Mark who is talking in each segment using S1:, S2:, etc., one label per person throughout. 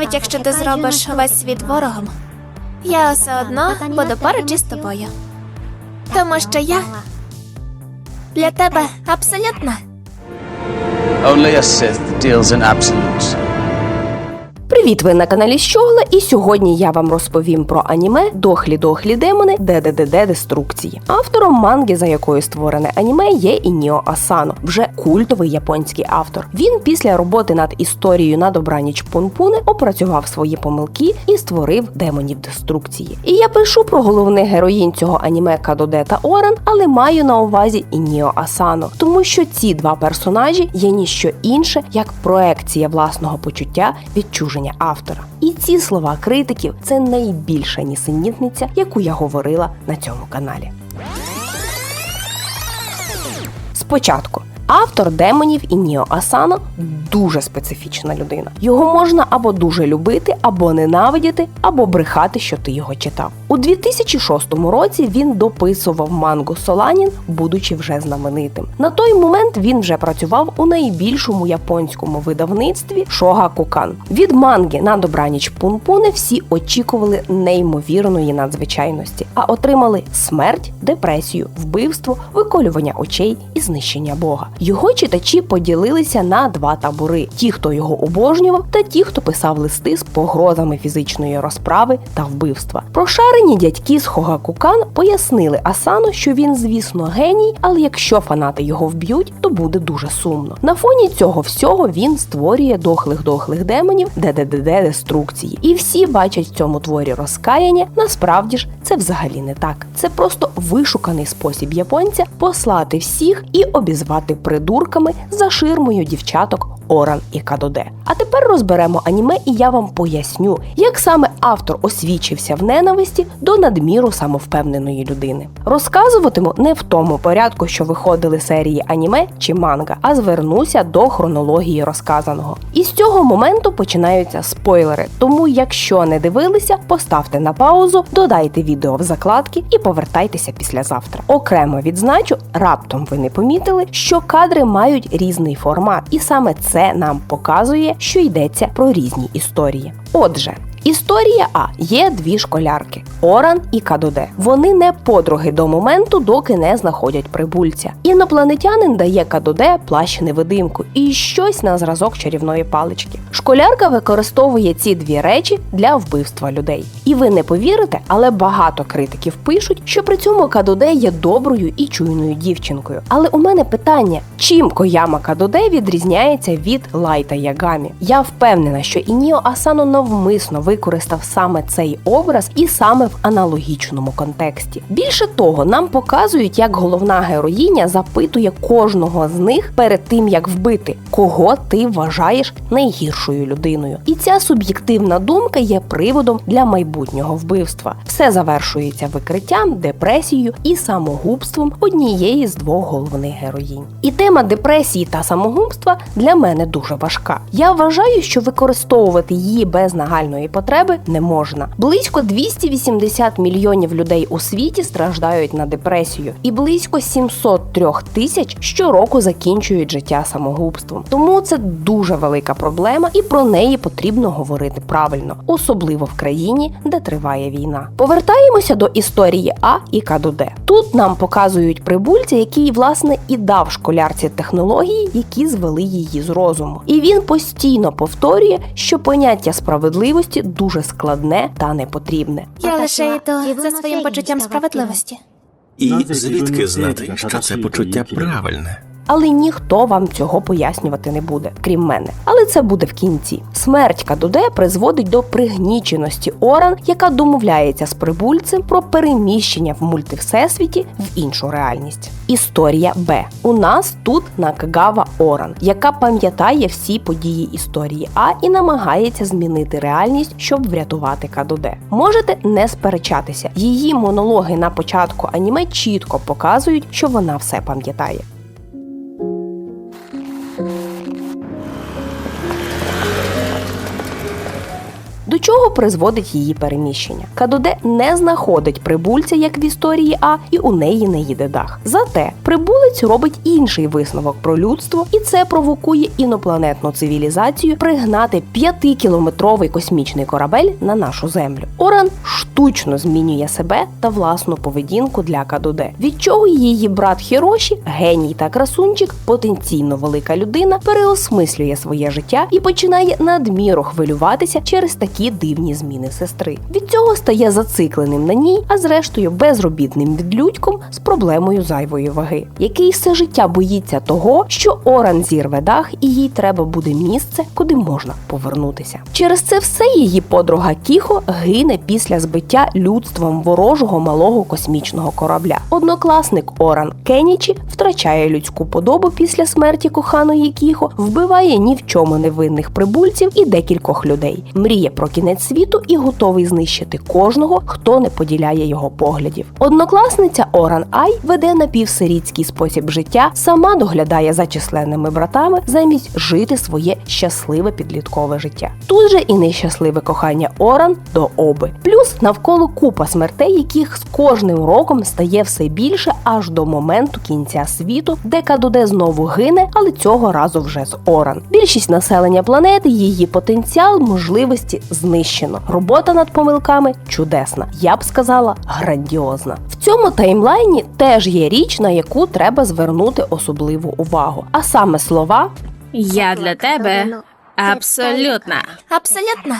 S1: Навіть якщо ти зробиш весь світ ворогом, я все одно буду поруч із тобою. Тому що я для тебе абсолютна.
S2: Only a deals in absolutes.
S3: Привіт, ви на каналі Щогла, і сьогодні я вам розповім про аніме Дохлі Дохлі Демони ДДДД Деструкції. Автором манги, за якою створене аніме, є Ініо Асано, вже культовий японський автор. Він після роботи над історією на добраніч Пунпуни опрацював свої помилки і створив демонів деструкції. І я пишу про головних героїнь цього аніме Кадоде та Оран, але маю на увазі Ініо Асано, тому що ці два персонажі є ніщо інше, як проекція власного почуття відчуження автора. І ці слова критиків це найбільша нісенітниця, яку я говорила на цьому каналі. Спочатку. Автор демонів Ініо Асано дуже специфічна людина. Його можна або дуже любити, або ненавидіти, або брехати, що ти його читав. У 2006 році він дописував мангу Соланін, будучи вже знаменитим. На той момент він вже працював у найбільшому японському видавництві Шогакукан. Від манги на добраніч Пунпуни всі очікували неймовірної надзвичайності, а отримали смерть, депресію, вбивство, виколювання очей і знищення Бога. Його читачі поділилися на два табори: ті, хто його обожнював, та ті, хто писав листи з погрозами фізичної розправи та вбивства. Прошарені дядьки з Хогакукан пояснили Асану, що він, звісно, геній, але якщо фанати його вб'ють, то буде дуже сумно. На фоні цього всього він створює дохлих дохлих демонів ДДДД деструкції. І всі бачать в цьому творі розкаяння. Насправді ж це взагалі не так. Це просто вишуканий спосіб японця послати всіх і обізвати придурками за ширмою дівчаток Оран і Кадоде. А тепер розберемо аніме, і я вам поясню, як саме автор освічився в ненависті до надміру самовпевненої людини. Розказуватиму не в тому порядку, що виходили серії аніме чи манга, а звернуся до хронології розказаного. І з цього моменту починаються спойлери. Тому, якщо не дивилися, поставте на паузу, додайте відео в закладки і повертайтеся післязавтра. Окремо відзначу, раптом ви не помітили, що кадри мають різний формат, і саме це нам показує, що йдеться про різні історії. Отже. Історія А є дві школярки Оран і Кадоде. Вони не подруги до моменту, доки не знаходять прибульця. Інопланетянин дає Кадоде плащ невидимку і щось на зразок чарівної палички. Школярка використовує ці дві речі для вбивства людей. І ви не повірите, але багато критиків пишуть, що при цьому Кадоде є доброю і чуйною дівчинкою. Але у мене питання: чим Кояма Кадоде відрізняється від Лайта Ягамі? Я впевнена, що Ініо Асано навмисно використав саме цей образ і саме в аналогічному контексті. Більше того, нам показують, як головна героїня запитує кожного з них перед тим, як вбити, кого ти вважаєш найгіршою людиною. І ця суб'єктивна думка є приводом для майбутнього вбивства. Все завершується викриттям, депресією і самогубством однієї з двох головних героїнь. І тема депресії та самогубства для мене дуже важка. Я вважаю, що використовувати її без нагальної потреби не можна. Близько 280 мільйонів людей у світі страждають на депресію, і близько 703 тисяч щороку закінчують життя самогубством. Тому це дуже велика проблема, і про неї потрібно говорити правильно, особливо в країні, де триває війна. Повертаємося до історії А і Кадуде. Тут нам показують прибульця, який власне і дав школярці технології, які звели її з розуму. І він постійно повторює, що поняття справедливості дуже складне та непотрібне.
S1: Я лише йду за своїм почуттям справедливості.
S4: І звідки знати, що це почуття правильне?
S3: Але ніхто вам цього пояснювати не буде, крім мене. Але це буде в кінці. Смерть Кадуде призводить до пригніченості Оран, яка домовляється з прибульцем про переміщення в мультивсесвіті в іншу реальність. Історія Б. У нас тут Накагава Оран, яка пам'ятає всі події історії А і намагається змінити реальність, щоб врятувати Кадуде. Можете не сперечатися. Її монологи на початку аніме чітко показують, що вона все пам'ятає. До чого призводить її переміщення. Кадуде не знаходить прибульця, як в історії А, і у неї не їде дах. Зате прибулець робить інший висновок про людство, і це провокує інопланетну цивілізацію пригнати п'ятикілометровий космічний корабель на нашу землю. Оран штучно змінює себе та власну поведінку для Кадуде, від чого її брат Хіроші, геній та красунчик, потенційно велика людина, переосмислює своє життя і починає надміру хвилюватися через такі дивні зміни сестри. Від цього стає зацикленим на ній, а зрештою безробітним відлюдьком з проблемою зайвої ваги, який все життя боїться того, що Оран зірве дах, і їй треба буде місце, куди можна повернутися. Через це все її подруга Кіхо гине після збиття людством ворожого малого космічного корабля. Однокласник Оран Кенічі втрачає людську подобу після смерті коханої Кіхо, вбиває ні в чому невинних прибульців і декількох людей. Мріє про кінець світу і готовий знищити кожного, хто не поділяє його поглядів. Однокласниця Оран Ай веде напівсирітський спосіб життя, сама доглядає за численними братами замість жити своє щасливе підліткове життя. Тут же і нещасливе кохання Оран до Оби. Плюс навколо купа смертей, яких з кожним роком стає все більше аж до моменту кінця світу, де Кадуде знову гине, але цього разу вже з Оран. Більшість населення планети, її потенціал, можливості знищено. Робота над помилками чудесна. Я б сказала, грандіозна. В цьому таймлайні теж є річ, на яку треба звернути особливу увагу. А саме слова
S5: Я для тебе абсолютна.
S1: Абсолютно.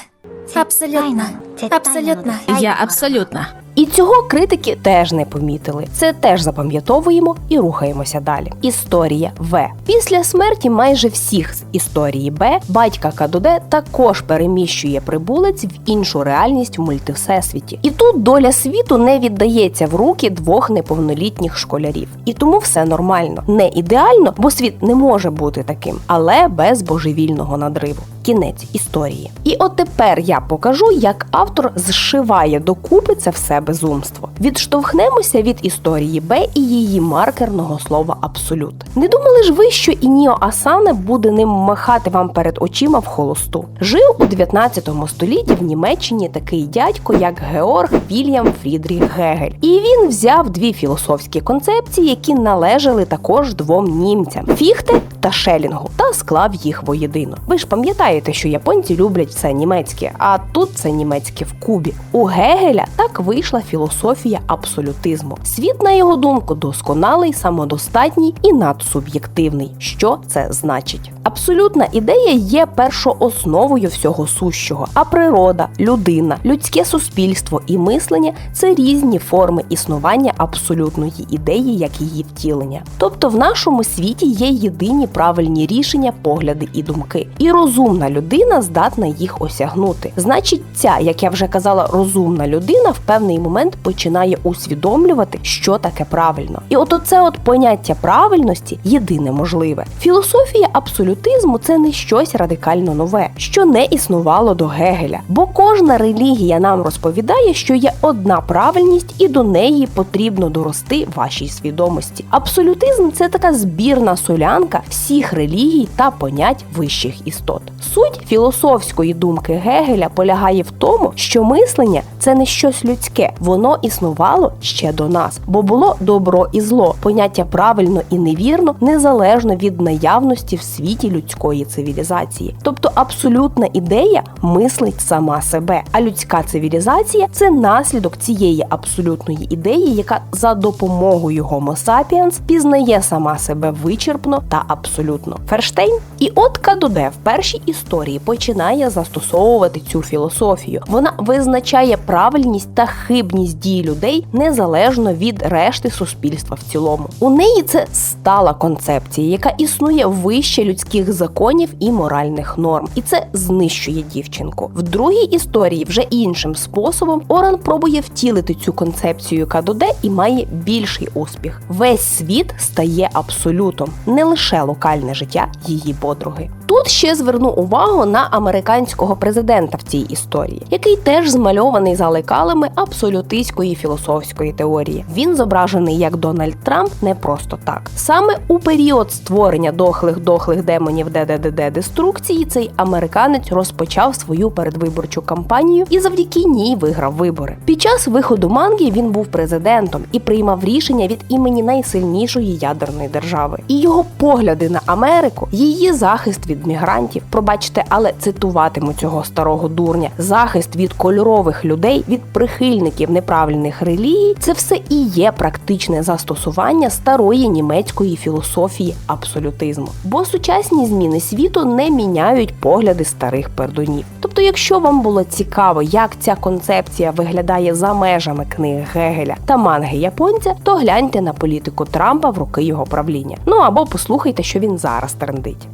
S1: Абсолютно. Абсолютно.
S5: Я абсолютна.
S3: І цього критики теж не помітили. Це теж запам'ятовуємо і рухаємося далі. Історія В. Після смерті майже всіх з історії Б батька Кадуде також переміщує прибулець в іншу реальність в мультивсесвіті. І тут доля світу не віддається в руки двох неповнолітніх школярів. І тому все нормально. Не ідеально, бо світ не може бути таким, але без божевільного надриву. Кінець історії. І от тепер я покажу, як автор зшиває докупи це все безумство. Відштовхнемося від історії Б і її маркерного слова абсолют. Не думали ж ви, що Ініо Асане буде ним махати вам перед очима в холосту? Жив у 19 столітті в Німеччині такий дядько, як Георг Вільям Фрідріх Гегель. І він взяв дві філософські концепції, які належали також двом німцям Фіхте та Шелінгу, та склав їх воєдино. Ви ж пам'ятаєте, що японці люблять все німецьке, а тут це німецьке в Кубі. У Гегеля так вийшла філософія абсолютизму. Світ, на його думку, досконалий, самодостатній і надсуб'єктивний. Що це значить? Абсолютна ідея є першоосновою всього сущого, а природа, людина, людське суспільство і мислення це різні форми існування абсолютної ідеї, як її втілення. Тобто в нашому світі є єдині правильні рішення, погляди і думки. І розумна людина здатна їх осягнути. Значить, ця, як я вже казала, розумна людина в певний момент починає усвідомлювати, що таке правильно. І от оце от поняття правильності єдине можливе. Філософія абсолютизму це не щось радикально нове, що не існувало до Гегеля. Бо кожна релігія нам розповідає, що є одна правильність, і до неї потрібно дорости вашій свідомості. Абсолютизм це така збірна солянка всіх релігій та понять вищих істот. Суть філософської думки Гегеля полягає в тому, що мислення це не щось людське, воно існувало ще до нас, бо було добро і зло, поняття правильно і невірно незалежно від наявності в світі людської цивілізації. Тобто абсолютна ідея мислить сама себе, а людська цивілізація це наслідок цієї абсолютної ідеї, яка за допомогою Homo sapiens пізнає сама себе вичерпно та абсолютно. Ферштейн і от Кадуде в першій історії починає застосовувати цю філософію. Вона визначає правильність та хибність дій людей незалежно від решти суспільства в цілому. У неї це стала концепція, яка існує вище людських законів і моральних норм, і це знищує дівчинку. В другій історії вже іншим способом Оран пробує втілити цю концепцію Кадуде і має більший успіх. Весь світ стає абсолютом, не лише локальне життя її подруги. Тут ще зверну увагу на американського президента в цій історії, який теж змальований за лекалами абсолютистської філософської теорії. Він зображений як Дональд Трамп не просто так. Саме у період створення дохлих дохлих демонів ДДДД деструкції цей американець розпочав свою передвиборчу кампанію і завдяки ній виграв вибори. Під час виходу манги він був президентом і приймав рішення від імені найсильнішої ядерної держави. І його погляди на Америку, її захист від мігрантів. Пробачте, але цитуватиму цього старого дурня: захист від кольорових людей, від прихильників неправильних релігій. Це все і є практичне застосування старої німецької філософії абсолютизму. Бо сучасні зміни світу не міняють погляди старих пердунів. Тобто, якщо вам було цікаво, як ця концепція виглядає за межами книг Гегеля та манги японця, то гляньте на політику Трампа в роки його правління. Ну або послухайте, що він зараз трендить.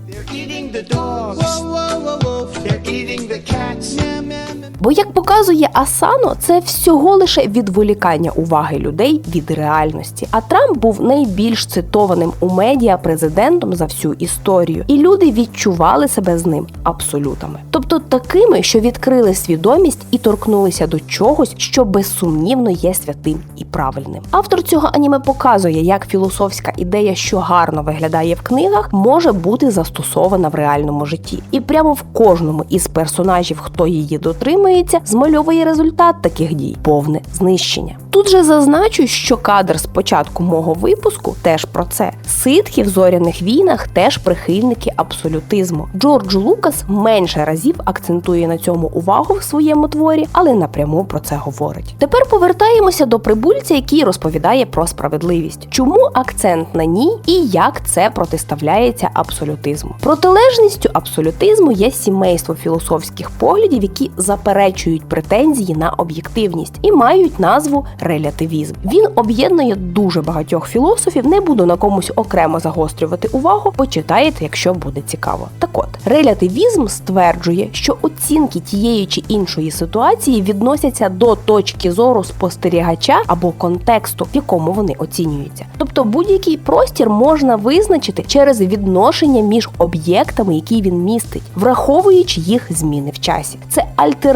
S6: The dogs. Whoa, whoa, whoa, whoa. They're eating the cats. Meow, meow.
S3: Бо як показує Асано, це всього лише відволікання уваги людей від реальності. А Трамп був найбільш цитованим у медіа президентом за всю історію, і люди відчували себе з ним абсолютами. Тобто такими, що відкрили свідомість і торкнулися до чогось, що безсумнівно є святим і правильним. Автор цього аніме показує, як філософська ідея, що гарно виглядає в книгах, може бути застосована в реальному житті. І прямо в кожному із персонажів, хто її дотримується, змальовує результат таких дій повне знищення. Тут же зазначу, що кадр з початку мого випуску теж про це. Ситхи в зоряних війнах теж прихильники абсолютизму. Джордж Лукас менше разів акцентує на цьому увагу в своєму творі, але напряму про це говорить. Тепер повертаємося до прибульця, який розповідає про справедливість. Чому акцент на ній і як це протиставляється абсолютизму? Протилежністю абсолютизму є сімейство філософських поглядів, які заперечують претензії на об'єктивність і мають назву релятивізм. Він об'єднує дуже багатьох філософів. Не буду на комусь окремо загострювати увагу. Почитаєте, якщо буде цікаво. Так от релятивізм стверджує, що оцінки тієї чи іншої ситуації відносяться до точки зору спостерігача або контексту, в якому вони оцінюються. Тобто будь-який простір можна визначити через відношення між об'єктами, які він містить, враховуючи їх зміни в часі. Це альтернатива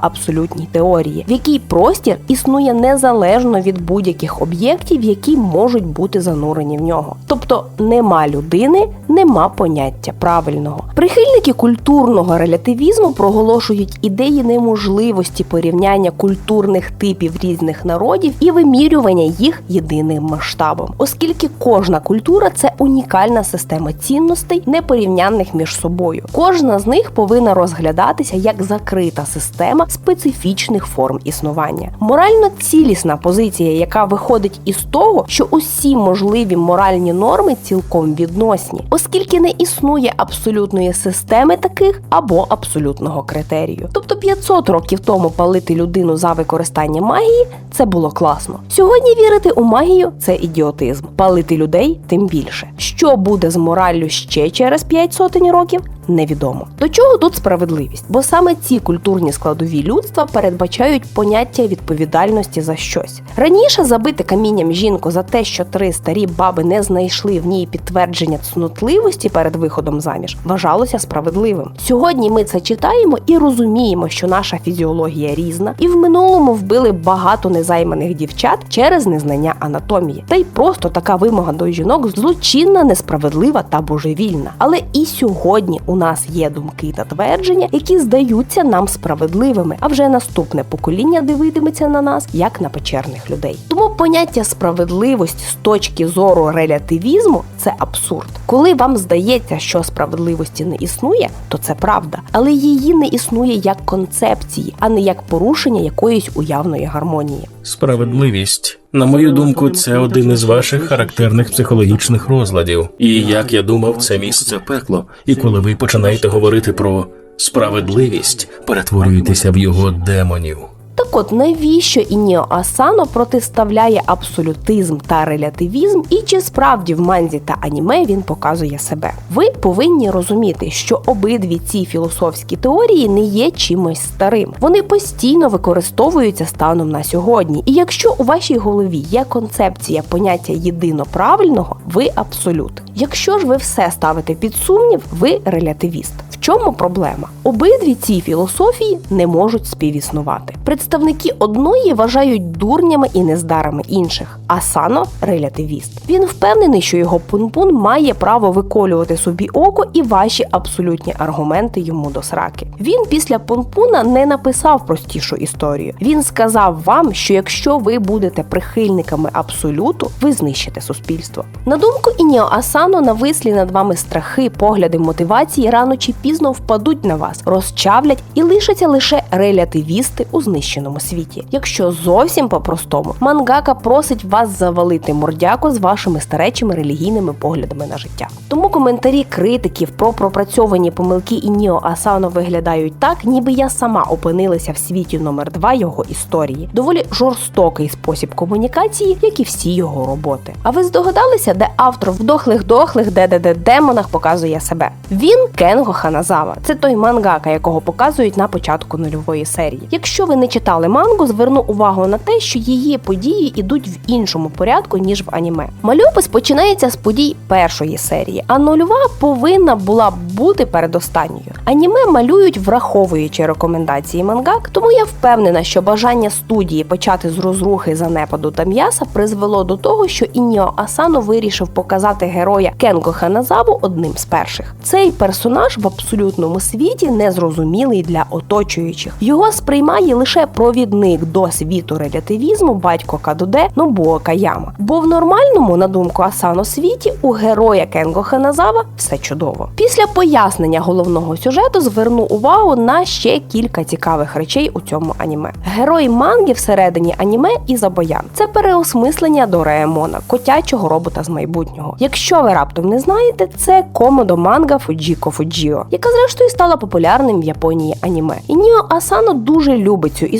S3: абсолютній теорії, в якій простір існує незалежно від будь-яких об'єктів, які можуть бути занурені в нього. Тобто нема людини, нема поняття правильного. Прихильники культурного релятивізму проголошують ідеї неможливості порівняння культурних типів різних народів і вимірювання їх єдиним масштабом, оскільки кожна культура це унікальна система цінностей, непорівнянних між собою. Кожна з них повинна розглядатися як закрита система специфічних форм існування. Морально цілісна позиція, яка виходить із того, що усі можливі моральні норми цілком відносні, оскільки не існує абсолютної системи таких або абсолютного критерію. Тобто 500 років тому палити людину за використання магії це було класно. Сьогодні вірити у магію це ідіотизм. Палити людей тим більше. Що буде з мораллю ще через 5 сотень років? Невідомо. До чого тут справедливість? Бо саме ці культурні складові людства передбачають поняття відповідальності за щось. Раніше забити камінням жінку за те, що три старі баби не знайшли в ній підтвердження цнотливості перед виходом заміж, вважалося справедливим. Сьогодні ми це читаємо і розуміємо, що наша фізіологія різна, і в минулому вбили багато незайманих дівчат через незнання анатомії. Та й просто така вимога до жінок злочинна, несправедлива та божевільна. Але і сьогодні у нас є думки та твердження, які здаються нам справедливими, а вже наступне покоління дивитиметься на нас як на печерних людей. Тому поняття справедливості з точки зору релятивізму це абсурд. Коли вам здається, що справедливості не існує, то це правда, але її не існує як концепції, а не як порушення якоїсь уявної гармонії.
S7: Справедливість. На мою думку, це один із ваших характерних психологічних розладів. І як я думав, це місце пекло. І коли ви починаєте говорити про справедливість, перетворюєтеся в його демонів.
S3: Так от навіщо Ініо Асано протиставляє абсолютизм та релятивізм, і чи справді в манзі та аніме він показує себе? Ви повинні розуміти, що обидві ці філософські теорії не є чимось старим. Вони постійно використовуються станом на сьогодні. І якщо у вашій голові є концепція поняття єдино правильного, ви абсолют. Якщо ж ви все ставите під сумнів, ви релятивіст. В чому проблема? Обидві ці філософії не можуть співіснувати. Представники одної вважають дурнями і нездарами інших, а Сано релятивіст. Він впевнений, що його пунпун має право виколювати собі око і ваші абсолютні аргументи йому до сраки. Він після пунпуна не написав простішу історію. Він сказав вам, що якщо ви будете прихильниками абсолюту, ви знищите суспільство. На думку Ініо Асано, навислі над вами страхи, погляди, мотивації рано чи пізно впадуть на вас, розчавлять і лишаться лише релятивісти у знищеному світі. Якщо зовсім по-простому, мангака просить вас завалити мордяку з вашими старечими релігійними поглядами на життя. Тому коментарі критиків про пропрацьовані помилки Ініо Асано виглядають так, ніби я сама опинилася в світі номер 2 його історії. Доволі жорстокий спосіб комунікації, як і всі його роботи. А ви здогадалися, де автор в дохлих-дохлих ДДД демонах показує себе? Він Кенго Ханазава. Це той мангака, якого показують на початку нульової серії. Якщо ви не читали мангу, зверну увагу на те, що її події йдуть в іншому порядку ніж в аніме. Мальопис починається з подій першої серії, а нульова повинна була б бути передостанньою. Аніме малюють, враховуючи рекомендації мангак, тому я впевнена, що бажання студії почати з розрухи занепаду та м'яса призвело до того, що Ініо Асано вирішив показати героя Кенго Ханазаву одним з перших. Цей персонаж в абсолютному світі незрозумілий для оточуючих. Його сприймає лише провідник до світу релятивізму батько Кадуде Нобуо Каяма. Бо в нормальному, на думку Асано, світі у героя Кенго Ханазава все чудово. Після пояснення головного сюжету зверну увагу на ще кілька цікавих речей у цьому аніме. Герой манги всередині аніме Ізабоян. Це переосмислення Дораемона, котячого робота з майбутнього. Якщо ви раптом не знаєте, це комодо манга Фуджіко Фуджіо, яка зрештою стала популярним в Японії аніме. І Ніо Асано дуже любить цю історію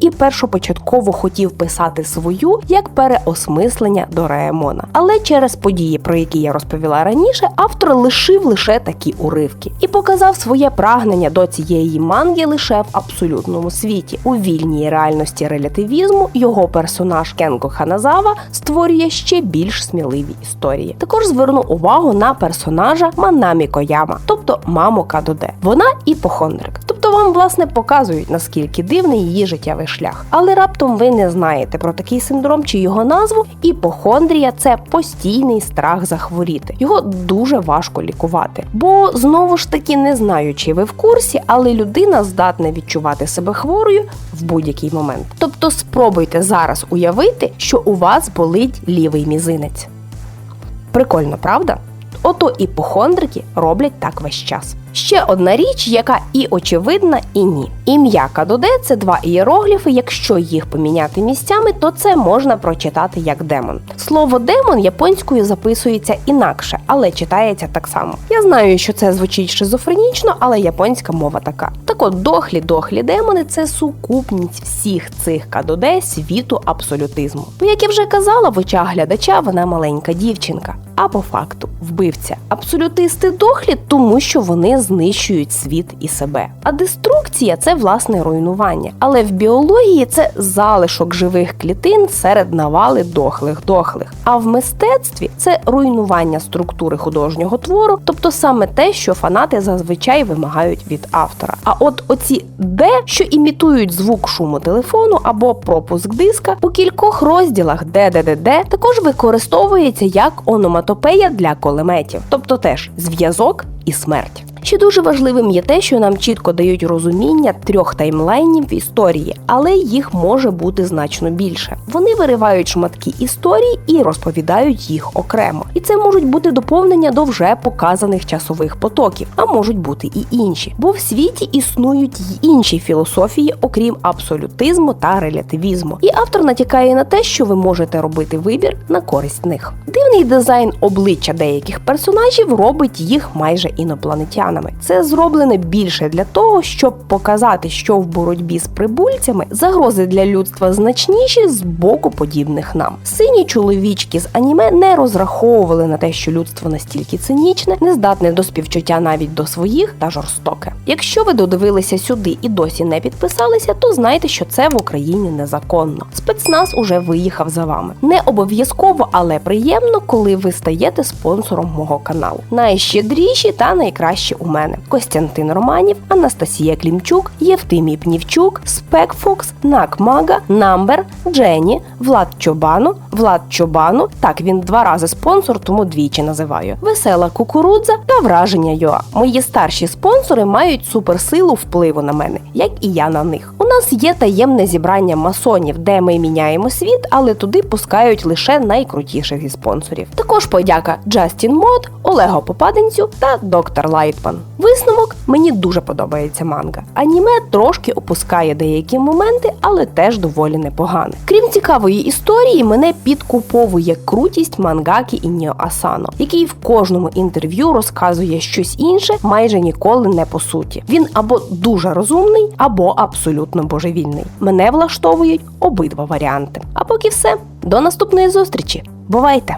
S3: і першопочатково хотів писати свою як переосмислення Дораемона. Але через події, про які я розповіла раніше, автор лишив лише такі уривки і показав своє прагнення до цієї манги лише в абсолютному світі. У вільній реальності релятивізму його персонаж Кенго Ханазава створює ще більш сміливі історії. Також зверну увагу на персонажа Манамі Кояма, тобто маму Кадоде. Вона іпохондрик. Тобто вам власне показують наскільки дивний її життєвий шлях. Але раптом ви не знаєте про такий синдром чи його назву. Іпохондрія це постійний страх захворіти. Його дуже важко лікувати. Бо знову ж таки не знаю, чи ви в курсі, але людина здатна відчувати себе хворою в будь-який момент. Тобто спробуйте зараз уявити, що у вас болить лівий мізинець. Прикольно, правда? Ото іпохондрики роблять так весь час. Ще одна річ, яка і очевидна, і ні. Ім'я Кадоде це два ієрогліфи. Якщо їх поміняти місцями, то це можна прочитати як демон. Слово демон японською записується інакше, але читається так само. Я знаю, що це звучить шизофренічно, але японська мова така. Так от дохлі дохлі демони це сукупність всіх цих кадоде світу абсолютизму. Як я вже казала, в очах глядача вона маленька дівчинка. А по факту вбивця. Абсолютисти дохлі, тому що вони знищують світ і себе. А деструкція це власне руйнування. Але в біології це залишок живих клітин серед навали дохлих дохлих. А в мистецтві це руйнування структури художнього твору, тобто саме те, що фанати зазвичай вимагають від автора. А от оці Д, що імітують звук шуму телефону або пропуск диска, у кількох розділах ДДДД також використовується як ономатопея для кулеметів, тобто теж зв'язок і смерть. Ще дуже важливим є те, що нам чітко дають розуміння трьох таймлайнів в історії, але їх може бути значно більше. Вони виривають шматки історії і розповідають їх окремо. І це можуть бути доповнення до вже показаних часових потоків, а можуть бути і інші. Бо в світі існують й інші філософії, окрім абсолютизму та релятивізму. І автор натякає на те, що ви можете робити вибір на користь них. Дивний дизайн обличчя деяких персонажів робить їх майже інопланетянами. Ветеранами. Це зроблене більше для того, щоб показати, що в боротьбі з прибульцями загрози для людства значніші з боку подібних нам. Сині чоловічки з аніме не розраховували на те, що людство настільки цинічне, не здатне до співчуття навіть до своїх та жорстоке. Якщо ви додивилися сюди і досі не підписалися, то знайте, що це в Україні незаконно. Спецназ уже виїхав за вами. Не обов'язково, але приємно, коли ви стаєте спонсором мого каналу. Найщедріші та найкращі мене: Костянтин Романів, Анастасія Клімчук, Євтимій Пнівчук, Спекфокс, Накмага, Намбер, Джені, Влад Чобану, Влад Чобану. Так він два рази спонсор, тому двічі називаю. Весела кукурудза та враження Йоа. Мої старші спонсори мають суперсилу впливу на мене, як і я на них. У нас є таємне зібрання масонів, де ми міняємо світ, але туди пускають лише найкрутіших із спонсорів. Також подяка Джастін Мод, Олего Попаденцю та Доктор Лайтман. Висновок мені дуже подобається манга. Аніме трошки опускає деякі моменти, але теж доволі непогане. Крім цікавої історії, мене підкуповує крутість мангаки Іньо Асано, який в кожному інтерв'ю розказує щось інше, майже ніколи не по суті. Він або дуже розумний, або абсолютно божевільний. Мене влаштовують обидва варіанти. А поки все, до наступної зустрічі. Бувайте!